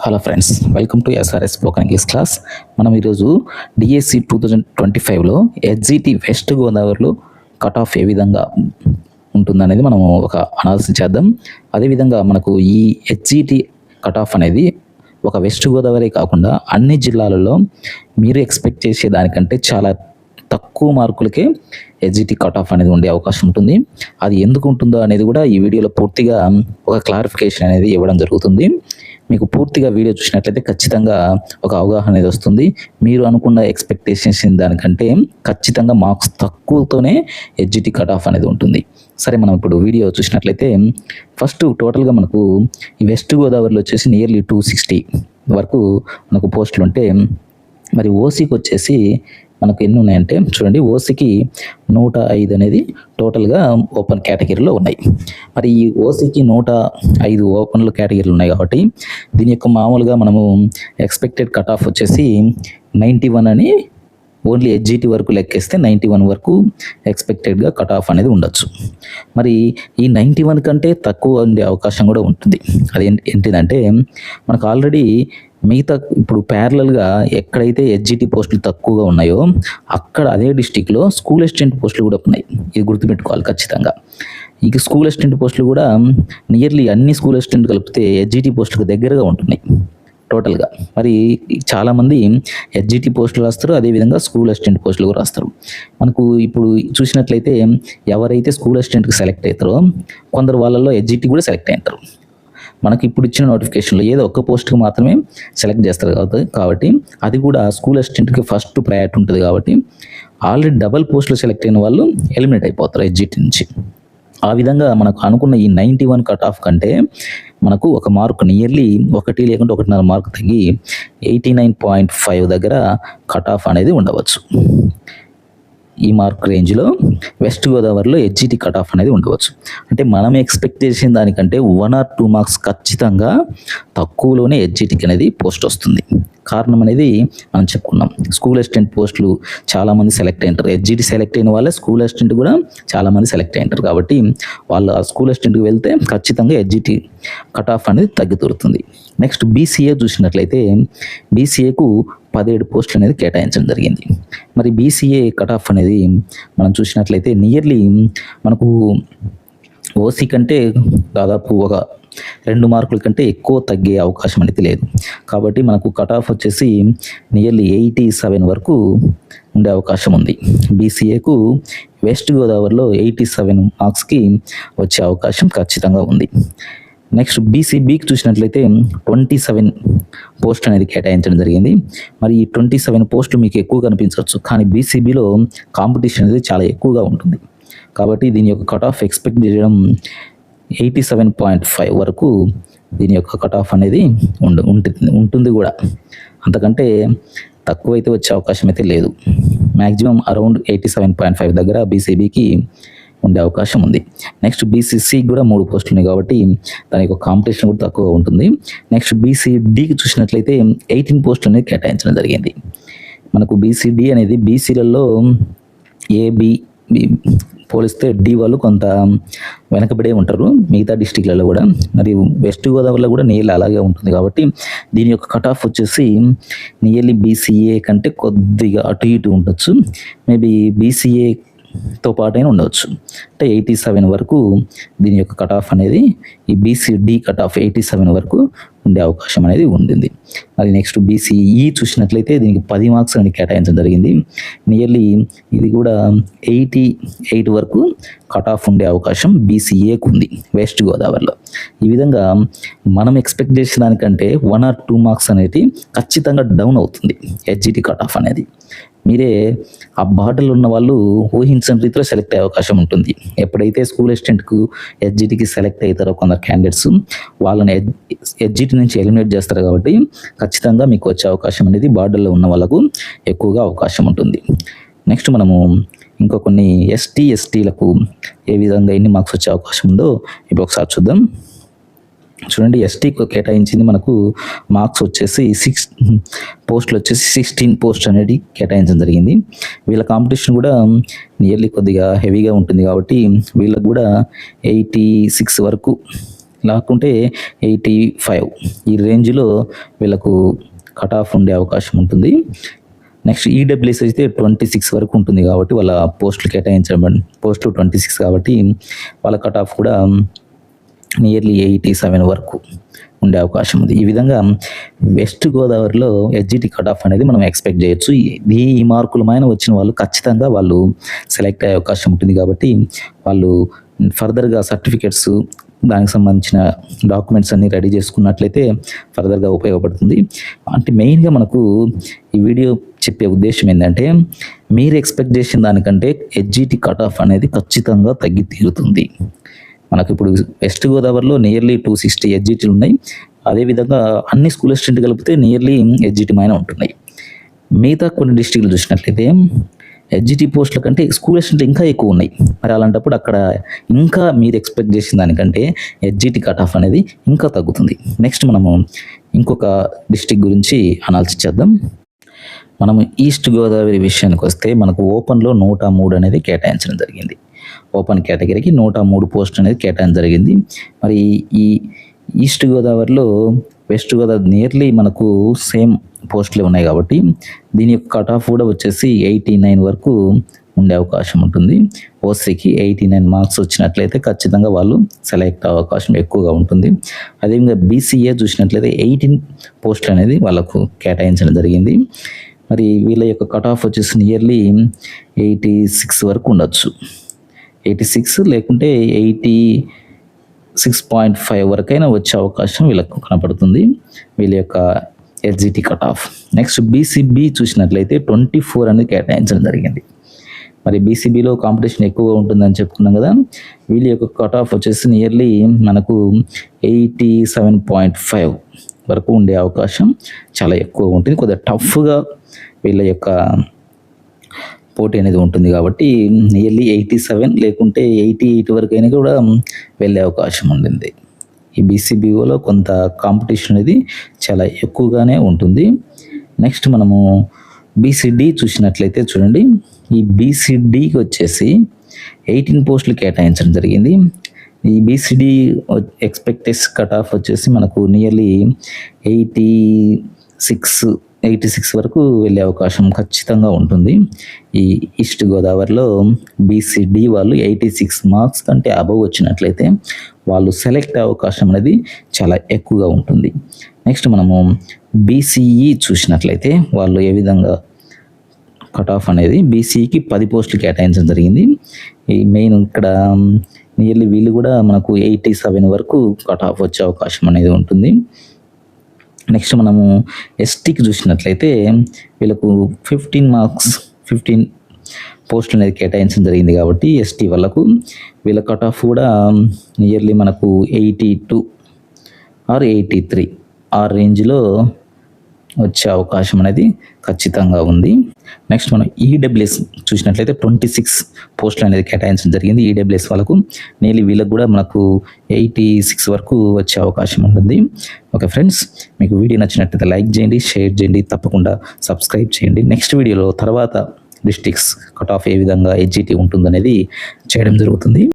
Hello friends welcome to SRS spoken English class మనం ఈరోజు DSC two thousand twenty ఫైవ్లో SGT west గోదావరిలో cut off ఏ విధంగా ఉంటుందనేది మనం ఒక అనాలిసిస్ చేద్దాం. అదేవిధంగా మనకు ఈ హెచ్జిటి కట్ ఆఫ్ అనేది ఒక వెస్ట్ గోదావరి కాకుండా అన్ని జిల్లాలలో మీరు ఎక్స్పెక్ట్ చేసే దానికంటే చాలా తక్కువ మార్కులకే హెచ్జిటి కట్ ఆఫ్ అనేది ఉండే అవకాశం ఉంటుంది. అది ఎందుకు ఉంటుందో అనేది కూడా ఈ వీడియోలో పూర్తిగా ఒక క్లారిఫికేషన్ అనేది ఇవ్వడం జరుగుతుంది. మీకు పూర్తిగా వీడియో చూసినట్లయితే ఖచ్చితంగా ఒక అవగాహన అనేది వస్తుంది. మీరు అనుకున్న ఎక్స్పెక్టేషన్స్ దానికంటే ఖచ్చితంగా మార్క్స్ తక్కువతోనే ఎడ్జిటి కట్ ఆఫ్ అనేది ఉంటుంది. సరే మనం ఇప్పుడు వీడియో చూసినట్లయితే ఫస్ట్ టోటల్గా మనకు ఈ వెస్ట్ గోదావరిలో వచ్చేసి నియర్లీ టూ సిక్స్టీ వరకు మనకు పోస్టులు ఉంటే మరి ఓసీకి వచ్చేసి మనకు ఎన్ని ఉన్నాయంటే చూడండి ఓసీకి నూట ఐదు అనేది టోటల్గా ఓపెన్ కేటగిరీలో ఉన్నాయి. మరి ఈ ఓసీకి నూట ఐదు ఓపెన్లో కేటగిరీలు ఉన్నాయి కాబట్టి దీని యొక్క మామూలుగా మనము ఎక్స్పెక్టెడ్ కట్ ఆఫ్ వచ్చేసి నైంటీ వన్ అని ఓన్లీ హెచ్జిటి వరకు లెక్కేస్తే నైంటీ వన్ వరకు ఎక్స్పెక్టెడ్గా కట్ ఆఫ్ అనేది ఉండొచ్చు. మరి ఈ నైంటీ వన్ కంటే తక్కువ ఉండే అవకాశం కూడా ఉంటుంది. అది ఏంటి- ఏంటిదంటే మనకు ఆల్రెడీ మిగతా ఇప్పుడు ప్యారలల్గా ఎక్కడైతే ఎస్జిటి పోస్టులు తక్కువగా ఉన్నాయో అక్కడ అదే డిస్టిక్లో స్కూల్ అసిస్టెంట్ పోస్టులు కూడా ఉన్నాయి. ఇది గుర్తుపెట్టుకోవాలి ఖచ్చితంగా. ఇక స్కూల్ అసిస్టెంట్ పోస్టులు కూడా నియర్లీ అన్ని స్కూల్ అసిస్టెంట్ కలిపితే ఎస్జిటి పోస్టులకు దగ్గరగా ఉంటున్నాయి. టోటల్గా మరి చాలామంది హెచ్జిటి పోస్టులు రాస్తారు అదేవిధంగా స్కూల్ అసిస్టెంట్ పోస్టులు కూడా రాస్తారు. మనకు ఇప్పుడు చూసినట్లయితే ఎవరైతే స్కూల్ అసిస్టెంట్కి సెలెక్ట్ అవుతారో కొందరు వాళ్ళల్లో హెచ్జిటి కూడా సెలెక్ట్ అవుతారు మనకి ఇప్పుడు ఇచ్చిన నోటిఫికేషన్లో ఏదో ఒక్క పోస్ట్కి మాత్రమే సెలెక్ట్ చేస్తారు కాబట్టి కాబట్టి అది కూడా స్కూల్ అసిస్టెంట్కి ఫస్ట్ ప్రయారిటీ ఉంటుంది కాబట్టి ఆల్రెడీ డబల్ పోస్టులు సెలెక్ట్ అయిన వాళ్ళు ఎలిమినేట్ అయిపోతారు ఎగ్జిట్ నుంచి. ఆ విధంగా మనకు అనుకున్న ఈ నైంటీ వన్ కట్ ఆఫ్ కంటే మనకు ఒక మార్క్ నియర్లీ ఒకటి లేకుంటే ఒకటిన్నర మార్క్ తగ్గి ఎయిటీ నైన్ పాయింట్ ఫైవ్ దగ్గర కట్ ఆఫ్ అనేది ఉండవచ్చు. ఈ మార్క్ రేంజ్లో వెస్ట్ గోదావరిలో హెచ్జిటి కట్ ఆఫ్ అనేది ఉండవచ్చు. అంటే మనం ఎక్స్పెక్ట్ చేసిన దానికంటే వన్ ఆర్ టూ మార్క్స్ ఖచ్చితంగా తక్కువలోనే హెచ్జిటికి అనేది పోస్ట్ వస్తుంది. కారణం అనేది మనం చెప్పుకున్నాం. స్కూల్ అసిస్టెంట్ పోస్టులు చాలామంది సెలెక్ట్ అయింటారు హెచ్జిటి సెలెక్ట్ అయిన వాళ్ళే స్కూల్ అసిస్టెంట్ కూడా చాలామంది సెలెక్ట్ అయింటారు కాబట్టి వాళ్ళు ఆ స్కూల్ అసిస్టెంట్కి వెళ్తే ఖచ్చితంగా హెచ్జిటి కట్ ఆఫ్ అనేది తగ్గుతురుతుంది నెక్స్ట్ బీసీఏ చూసినట్లయితే బీసీఏకు పదిహేడు పోస్టులు అనేది కేటాయించడం జరిగింది. మరి బీసీఏ కట్ ఆఫ్ అనేది మనం చూసినట్లయితే నియర్లీ మనకు ఓసీ కంటే దాదాపు ఒక రెండు మార్కుల కంటే ఎక్కువ తగ్గే అవకాశం అనేది లేదు. కాబట్టి మనకు కట్ ఆఫ్ వచ్చేసి నియర్లీ ఎయిటీ సెవెన్ వరకు ఉండే అవకాశం ఉంది. బీసీఏకు వెస్ట్ గోదావరిలో ఎయిటీ సెవెన్ మార్క్స్కి వచ్చే అవకాశం ఖచ్చితంగా ఉంది. నెక్స్ట్ బీసీబీకి చూసినట్లయితే ట్వంటీ సెవెన్ పోస్ట్ అనేది కేటాయించడం జరిగింది. మరి ఈ ట్వంటీ సెవెన్ పోస్టులు మీకు ఎక్కువ కనిపించవచ్చు కానీ బీసీబీలో కాంపిటీషన్ అనేది చాలా ఎక్కువగా ఉంటుంది. కాబట్టి దీని యొక్క కట్ ఆఫ్ ఎక్స్పెక్ట్ చేయడం ఎయిటీ సెవెన్ పాయింట్ ఫైవ్ వరకు దీని యొక్క కట్ ఆఫ్ అనేది ఉండు ఉంటుంది ఉంటుంది కూడా. అంతకంటే తక్కువ అయితే వచ్చే అవకాశం అయితే లేదు. Maximum around eighty seven point five దగ్గర బీసీబీకి ఉండే అవకాశం ఉంది. నెక్స్ట్ బీసీసీకి కూడా మూడు పోస్టులు ఉన్నాయి కాబట్టి దాని యొక్క కాంపిటీషన్ కూడా తక్కువ ఉంటుంది. నెక్స్ట్ బీసీడీకి చూసినట్లయితే ఎయిటీన్ పోస్టులు అనేది కేటాయించడం జరిగింది. మనకు బీసీడీ అనేది బీసీలలో ఏబి పోలిస్తే డి వాళ్ళు కొంత వెనకబడే ఉంటారు. మిగతా డిస్టిక్లలో కూడా. మరి వెస్ట్ గోదావరిలో కూడా నియర్లీ అలాగే ఉంటుంది కాబట్టి దీని యొక్క కట్ ఆఫ్ వచ్చేసి నియర్లీ బీసీఏ కంటే కొద్దిగా అటు ఇటు ఉండొచ్చు. మేబీ బీసీఏ తో పాటైనా ఉండవచ్చు. అంటే ఎయిటీ సెవెన్ వరకు దీని యొక్క కట్ ఆఫ్ అనేది ఈ BCD cut off eighty seven వరకు ఉండే అవకాశం అనేది ఉండింది. మరి నెక్స్ట్ బీసీఈ చూసినట్లయితే దీనికి పది మార్క్స్ అనేది కేటాయించడం జరిగింది. నియర్లీ ఇది కూడా ఎయిటీ ఎయిట్ వరకు కట్ ఆఫ్ ఉండే అవకాశం బీసీఏకు ఉంది వెస్ట్ గోదావరిలో ఈ విధంగా మనం ఎక్స్పెక్ట్ చేసిన దానికంటే వన్ ఆర్ టూ మార్క్స్ అనేది ఖచ్చితంగా డౌన్ అవుతుంది హెచ్జిటి కట్ ఆఫ్ అనేది. మీరే ఆ బాటలు ఉన్న వాళ్ళు ఊహించని రీతిలో సెలెక్ట్ అయ్యే అవకాశం ఉంటుంది. ఎప్పుడైతే స్కూల్ అసిస్టెంట్కు హెచ్జిటికి సెలెక్ట్ అవుతారో కొందరు క్యాండిడేట్స్ వాళ్ళని హెచ్జిటి నుంచి ఎలిమినేట్ చేస్తారు కాబట్టి ఖచ్చితంగా మీకు వచ్చే అవకాశం అనేది బార్డర్లో ఉన్న వాళ్ళకు ఎక్కువగా అవకాశం ఉంటుంది. నెక్స్ట్ మనము ఇంకా కొన్ని ఎస్టీ ఎస్టీలకు ఏ విధంగా ఎన్ని మార్క్స్ వచ్చే అవకాశం ఉందో ఇప్పుడు ఒకసారి చూద్దాం. చూడండి ఎస్టీకి కేటాయించింది మనకు మార్క్స్ వచ్చేసి సిక్స్ పోస్టులు వచ్చేసి సిక్స్టీన్ పోస్ట్ అనేది కేటాయించడం జరిగింది. వీళ్ళ కాంపిటీషన్ కూడా నియర్లీ కొద్దిగా హెవీగా ఉంటుంది కాబట్టి వీళ్ళకు కూడా ఎయిటీ సిక్స్ వరకు లేకుంటే ఎయిటీ ఫైవ్ ఈ రేంజ్లో వీళ్ళకు కట్ ఆఫ్ ఉండే అవకాశం ఉంటుంది. నెక్స్ట్ ఈడబ్ల్యూఎస్ అయితే ట్వంటీ సిక్స్ వరకు ఉంటుంది కాబట్టి వాళ్ళ పోస్టులు కేటాయించబడి పోస్టులు ట్వంటీ సిక్స్ కాబట్టి వాళ్ళ కట్ ఆఫ్ కూడా నియర్లీ ఎయిటీ సెవెన్ వరకు ఉండే అవకాశం ఉంది. ఈ విధంగా వెస్ట్ గోదావరిలో హెచ్జిటి కట్ ఆఫ్ అనేది మనం ఎక్స్పెక్ట్ చేయొచ్చు. ఈ- ఈ మార్కులమైన వచ్చిన వాళ్ళు ఖచ్చితంగా వాళ్ళు సెలెక్ట్ అయ్యే అవకాశం ఉంటుంది కాబట్టి వాళ్ళు ఫర్దర్గా సర్టిఫికెట్స్ దానికి సంబంధించిన డాక్యుమెంట్స్ అన్ని రెడీ చేసుకున్నట్లయితే ఫర్దర్గా ఉపయోగపడుతుంది. అంటే మెయిన్గా మనకు ఈ వీడియో చెప్పే ఉద్దేశం ఏంటంటే మీరు ఎక్స్పెక్ట్ చేసిన దానికంటే హెచ్జిటి కట్ ఆఫ్ అనేది ఖచ్చితంగా తగ్గి తీరుతుంది. మనకు ఇప్పుడు వెస్ట్ గోదావరిలో నియర్లీ టూ సిక్స్టీ ఎడ్జిటీలు ఉన్నాయి. అదేవిధంగా అన్ని స్కూల్ స్టూడెంట్ కలిపితే నియర్లీ ఎడ్జిటీ మైన ఉంటున్నాయి. మిగతా కొన్ని డిస్టిక్లు చూసినట్లయితే ఎడ్జిటీ పోస్టుల కంటే స్కూల్ అసిస్టెంట్ ఇంకా ఎక్కువ ఉన్నాయి. మరి అలాంటప్పుడు అక్కడ ఇంకా మీరు ఎక్స్పెక్ట్ చేసిన దానికంటే ఎడ్జిటీ కట్ ఆఫ్ అనేది ఇంకా తగ్గుతుంది. నెక్స్ట్ మనము ఇంకొక డిస్టిక్ గురించి అనాలిసిస్ చేద్దాం. మనం ఈస్ట్ గోదావరి విషయానికి వస్తే మనకు ఓపెన్లో నూట మూడు అనేది కేటాయించడం జరిగింది. ఓపెన్ కేటగిరీకి నూట మూడు పోస్ట్ అనేది కేటాయించడం జరిగింది. మరి ఈ ఈస్ట్ గోదావరిలో వెస్ట్ గోదావరి నియర్లీ మనకు సేమ్ పోస్టులు ఉన్నాయి కాబట్టి దీని యొక్క కట్ ఆఫ్ కూడా వచ్చేసి ఎయిటీ నైన్ వరకు ఉండే అవకాశం ఉంటుంది. ఓసీకి ఎయిటీ నైన్ మార్క్స్ వచ్చినట్లయితే ఖచ్చితంగా వాళ్ళు సెలెక్ట్ అయ్యే అవకాశం ఎక్కువగా ఉంటుంది. అదేవిధంగా బీసీఏ చూసినట్లయితే ఎయిటీన్ పోస్టులు అనేది వాళ్ళకు కేటాయించడం జరిగింది. మరి వీళ్ళ యొక్క కట్ ఆఫ్ వచ్చేసి నియర్లీ ఎయిటీ సిక్స్ వరకు ఉండొచ్చు. ఎయిటీ సిక్స్ లేకుంటే ఎయిటీ సిక్స్ పాయింట్ ఫైవ్ వరకైనా వచ్చే అవకాశం వీళ్ళకు కనపడుతుంది వీళ్ళ యొక్క SGT cut off. Next BCB చూసినట్లయితే ట్వంటీ ఫోర్ అనేది కేటాయించడం జరిగింది. మరి బీసీబీలో కాంపిటీషన్ ఎక్కువగా ఉంటుందని చెప్పుకున్నాం కదా వీళ్ళ యొక్క కట్ ఆఫ్ వచ్చేసి నియర్లీ మనకు ఎయిటీ సెవెన్ పాయింట్ ఫైవ్ వరకు ఉండే అవకాశం చాలా ఎక్కువ ఉంటుంది. కొద్దిగా టఫ్గా వీళ్ళ యొక్క పోటీ అనేది ఉంటుంది కాబట్టి నియర్లీ ఎయిటీ సెవెన్ లేకుంటే ఎయిటీ ఎయిట్ వరకు అయినా కూడా వెళ్ళే అవకాశం ఉండింది. ఈ బీసీబీఓలో కొంత కాంపిటీషన్ అనేది చాలా ఎక్కువగానే ఉంటుంది. నెక్స్ట్ మనము బీసీడీ చూసినట్లయితే చూడండి. ఈ బీసీడీకి వచ్చేసి ఎయిటీన్ పోస్టులు కేటాయించడం జరిగింది. ఈ బీసీడీ ఎక్స్పెక్టెస్ కట్ ఆఫ్ వచ్చేసి మనకు nearly eighty six eighty six వరకు వెళ్ళే అవకాశం ఖచ్చితంగా ఉంటుంది. ఈ ఈస్ట్ గోదావరిలో బీసీడీ వాళ్ళు ఎయిటీ సిక్స్ మార్క్స్ కంటే అబవ్ వచ్చినట్లయితే వాళ్ళు సెలెక్ట్ అయ్యే అవకాశం అనేది చాలా ఎక్కువగా ఉంటుంది. నెక్స్ట్ మనము బీసీఈ చూసినట్లయితే వాళ్ళు ఏ విధంగా కట్ ఆఫ్ అనేది బీసీకి పది పోస్టులు కేటాయించడం జరిగింది. ఈ మెయిన్ ఇక్కడ నియర్లీ వీళ్ళు కూడా మనకు ఎయిటీ సెవెన్ వరకు కట్ ఆఫ్ వచ్చే అవకాశం అనేది ఉంటుంది. నెక్స్ట్ మనము ఎస్టీకి చూసినట్లయితే వీళ్ళకు ఫిఫ్టీన్ మార్క్స్ ఫిఫ్టీన్ పోస్టులు అనేది కేటాయించడం జరిగింది కాబట్టి ఎస్టీ వాళ్ళకు వీళ్ళ కట్ ఆఫ్ కూడా నియర్లీ మనకు eighty two or eighty three ఆ రేంజ్లో వచ్చే అవకాశం అనేది ఖచ్చితంగా ఉంది. నెక్స్ట్ మనం ఈడబ్ల్యూఎస్ చూసినట్లయితే ట్వంటీ సిక్స్ పోస్టులు అనేది కేటాయించడం జరిగింది. ఈడబ్ల్యూఎస్ వాళ్ళకు నేలి వీళ్ళకు కూడా మనకు ఎయిటీ సిక్స్ వరకు వచ్చే అవకాశం ఉంటుంది. ఓకే ఫ్రెండ్స్ మీకు వీడియో నచ్చినట్లయితే లైక్ చేయండి షేర్ చేయండి తప్పకుండా సబ్స్క్రైబ్ చేయండి. నెక్స్ట్ వీడియోలో తర్వాత డిస్టిక్స్ కట్ ఆఫ్ ఏ విధంగా ఎడ్జిటీ ఉంటుందనేది చేయడం జరుగుతుంది.